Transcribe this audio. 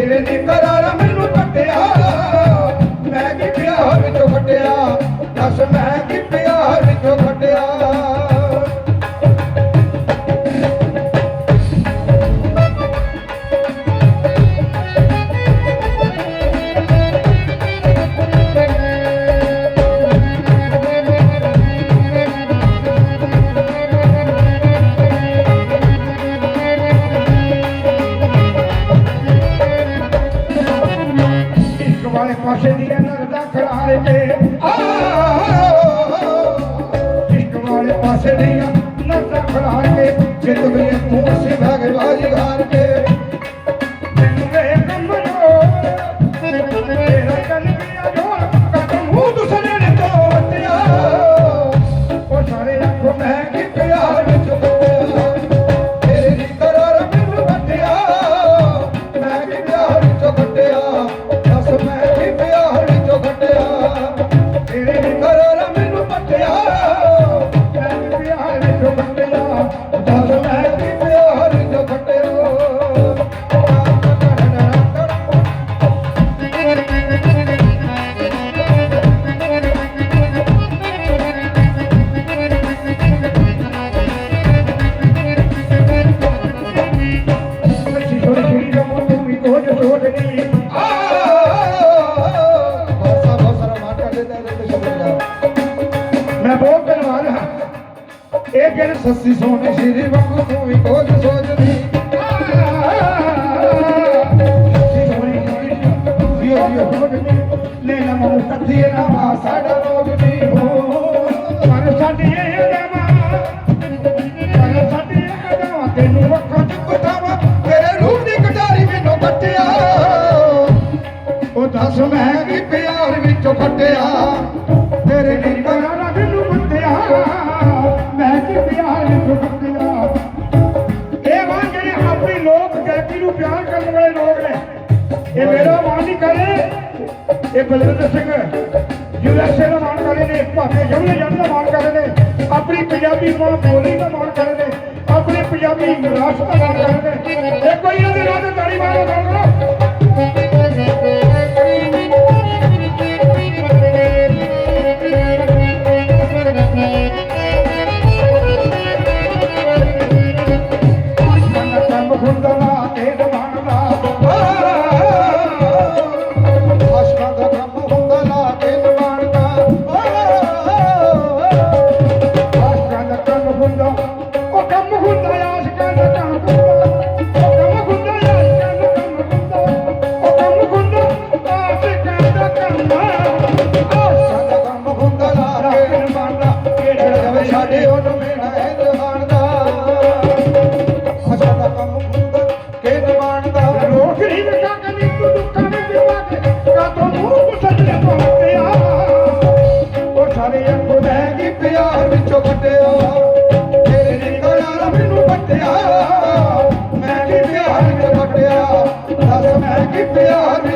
ছিলেন করার न पासे जी न ਗਿਰ ਸੱਸੀ ਸੋਹਣੀ ਸ਼੍ਰੀ ਵਾਂਗੂ ਤੂੰ ਵੀ ਕੋਝ ਸੋਚਦੀ ਲੈ ਲਾ ਮੂੰ ਤੱਤੀ ਨਾ ਮਾ, ਸਾਡਾ ਲੋਕ ਵੀ ਹੋ। ਪਰ ਸਾਡੇ ਇਹਦਾ ਮਾ, ਪਰ ਸਾਡੇ ਇਹਦਾ ਤੈਨੂੰ ਅੱਖਾਂ ਚ ਕੁੱਟਾਵਾ ਤੇਰੇ ਰੂਪ ਦੀ ਕਟਾਰੀ ਮੈਨੂੰ ਕੱਟਿਆ। ਉਹ ਦੱਸ ਮੈਂ ਕੀ ਪਿਆਰ ਵਿੱਚੋਂ ਕੱਟਿਆ। ਇਹ ਬਲਵਿੰਦਰ ਸਿੰਘ ਯੂਐਸਏ ਦਾ ਮਾਣ ਕਰ ਨੇ, ਭਾਵੇਂ ਜਮਨੇ ਜਨ ਦਾ ਮਾਣ ਕਰ ਨੇ, ਆਪਣੀ ਪੰਜਾਬੀ ਮਾਂ ਬੋਲੀ ਦਾ ਮਾਣ ਕਰਦੇ ਰਹੇ ਨੇ, ਆਪਣੀ ਪੰਜਾਬੀ ਰਾਸ਼ਟਰ ਦਾ ਮਾਣ ਕਰਦੇ ਰਹੇ ਨੇ, ਇਹ ਕੋਈ ਇਹਨਾਂ ਨਾਲ ਤਾੜੀ ਮਾਰੋ ਗੱਲ ਕਰੋ Bunda ਪਿਆਰ